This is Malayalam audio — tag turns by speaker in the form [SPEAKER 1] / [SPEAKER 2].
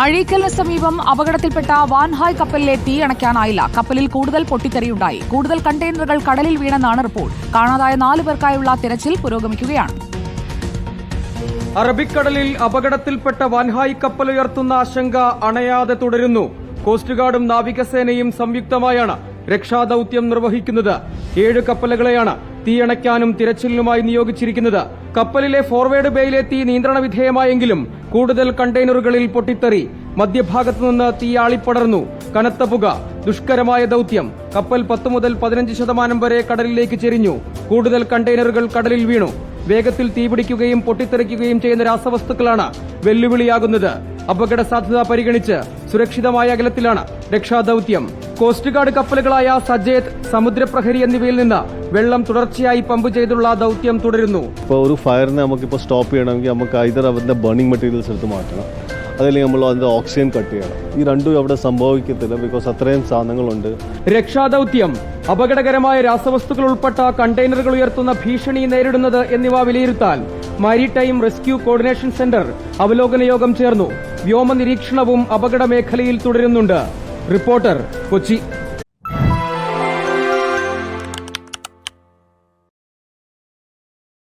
[SPEAKER 1] അഴീക്കലിന് സമീപം അപകടത്തിൽപ്പെട്ട വാൻഹായ് കപ്പലിലെ തീ അണയ്ക്കാനായില്ല. കപ്പലിൽ കൂടുതൽ പൊട്ടിത്തെറിയുണ്ടായി. കൂടുതൽ കണ്ടെയ്നറുകൾ കടലിൽ വീണെന്നാണ് റിപ്പോർട്ട്. കാണാതായ നാലു പേർക്കായുള്ള തിരച്ചിൽ പുരോഗമിക്കുകയാണ്.
[SPEAKER 2] അറബിക്കടലിൽ അപകടത്തിൽപ്പെട്ട വാൻഹായ് കപ്പൽ ഉയർത്തുന്ന ആശങ്ക അണയാതെ തുടരുന്നു. കോസ്റ്റ് ഗാർഡും നാവികസേനയും സംയുക്തമായാണ്. രക്ഷാദൌത്യം നിർവഹിക്കുന്നത്. ഏഴ് കപ്പലുകളെയാണ് തീയണയ്ക്കാനും തിരച്ചിലിനുമായി നിയോഗിച്ചിരിക്കുന്നത്. കപ്പലിലെ ഫോർവേഡ് ബേയിലെ തീ നിയന്ത്രണ വിധേയമായെങ്കിലും കൂടുതൽ കണ്ടെയ്നറുകളിൽ പൊട്ടിത്തെറി. മധ്യഭാഗത്തു നിന്ന് തീ ആളിപ്പടർന്നു. കനത്ത പുക ദുഷ്കരമായ ദൌത്യം. കപ്പൽ പത്ത് മുതൽ പതിനഞ്ച് ശതമാനം വരെ കടലിലേക്ക് ചെരിഞ്ഞു. കൂടുതൽ കണ്ടെയ്നറുകൾ കടലിൽ വീണു. വേഗത്തിൽ തീപിടിക്കുകയും പൊട്ടിത്തെറിക്കുകയും ചെയ്യുന്ന രാസവസ്തുക്കളാണ് വെല്ലുവിളിയാകുന്നത്. അപകട സാധ്യത പരിഗണിച്ച് സുരക്ഷിതമായ അകലത്തിലാണ് രക്ഷാദൌത്യം. കോസ്റ്റ് ഗാർഡ് കപ്പലുകളായ സജേത് സമുദ്രപ്രഹരി എന്നിവയിൽ നിന്ന് വെള്ളം തുടർച്ചയായി പമ്പ് ചെയ്തുള്ള ദൗത്യം തുടരുന്നു.
[SPEAKER 3] ഇപ്പോൾ ഒരു ഫയറിനെ നമുക്കിപ്പോൾ സ്റ്റോപ്പ് ചെയ്യണമെങ്കിൽ നമുക്ക് ഐതർ അവരുടെ ബേണിംഗ് മെറ്റീരിയൽസ് എടുത്ത് മാറ്റണം അതല്ലെങ്കിൽ നമ്മൾ അതിന്റെ ഓക്സിജൻ കട്ട് ചെയ്യണം. ഈ രണ്ടും അവിടെ സംഭവിക്കത്തില്ല ബിക്കോസ് അത്രയും സാധനങ്ങളുണ്ട്.
[SPEAKER 2] രക്ഷാദൌത്യം അപകടകരമായ രാസവസ്തുക്കൾ ഉൾപ്പെട്ട കണ്ടെയ്നറുകൾ ഉയർത്തുന്ന ഭീഷണി നേരിടുന്നത് എന്നിവ വിലയിരുത്താൻ മാരിടൈം റെസ്ക്യൂ കോർഡിനേഷൻ സെന്റർ അവലോകന യോഗം ചേർന്നു. വ്യോമ നിരീക്ഷണവും അപകട മേഖലയിൽ തുടരുന്നുണ്ട്. റിപ്പോർട്ടർ കൊച്ചി.